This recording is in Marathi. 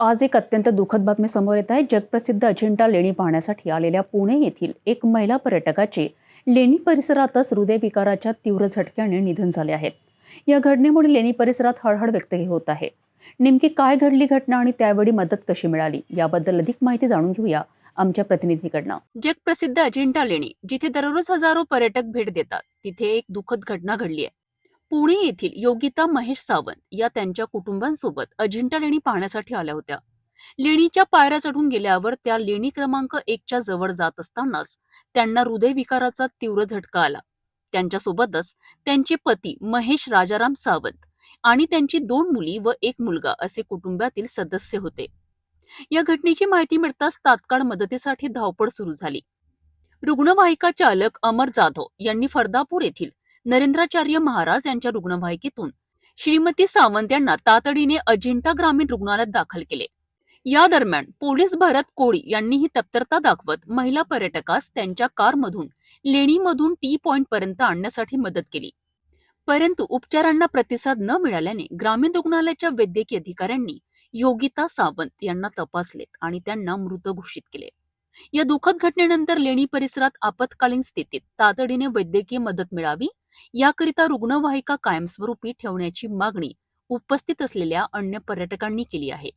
आज एक अत्यंत दुःखद बातमी समोर येत आहे. जगप्रसिद्ध अजिंठा लेणी पाहण्यासाठी आलेल्या पुणे येथील एक महिला पर्यटकाचे लेणी परिसरातच हृदयविकाराच्या तीव्र झटक्याने निधन झाले आहेत. या घटनेमुळे लेणी परिसरात हळहळ व्यक्त होत आहे. नेमकी काय घडली घटना आणि त्यावेळी मदत कशी मिळाली याबद्दल अधिक माहिती जाणून घेऊया आमच्या प्रतिनिधीकडनं. जगप्रसिद्ध अजिंठा लेणी जिथे दररोज हजारो पर्यटक भेट देतात तिथे एक दुःखद घटना घडली आहे. पुणे येथील योगिता महेश सावंत या त्यांच्या कुटुंबांसोबत अजिंठा लेणी पाहण्यासाठी आल्या होत्या. लेणीच्या पायऱ्या चढून गेल्यावर त्या लेणी क्रमांक एकच्या जवळ जात असतानाच त्यांना हृदयविकाराचा तीव्र झटका आला. त्यांच्यासोबतच त्यांचे पती महेश राजाराम सावंत आणि त्यांची दोन मुली व एक मुलगा असे कुटुंबातील सदस्य होते. या घटनेची माहिती मिळताच तात्काळ मदतीसाठी धावपळ सुरू झाली. रुग्णवाहिका चालक अमर जाधव यांनी फरदापूर येथील नरेंद्राचार्य महाराज यांच्या रुग्णवाहिकेतून श्रीमती सावंत यांना तातडीने अजिंठा ग्रामीण रुग्णालयात दाखल केले. या दरम्यान पोलीस भारत कोळी यांनी ही तत्परता दाखवत महिला पर्यटकास त्यांच्या कारमधून लेणीमधून टी पॉइंट पर्यंत आणण्यासाठी मदत केली. परंतु उपचारांना प्रतिसाद न मिळाल्याने ग्रामीण रुग्णालयाच्या वैद्यकीय अधिकाऱ्यांनी योगिता सावंत यांना तपासलेत आणि त्यांना मृत घोषित केले. या दुःखद घटनेनंतर लेणी परिसरात आपत्कालीन स्थितीत तातडीने वैद्यकीय मदत मिळावी याकरिता रुग्णवाहिका कायमस्वरूपी ठेवण्याची मागणी उपस्थित असलेल्या अन्य पर्यटकांनी केली आहे.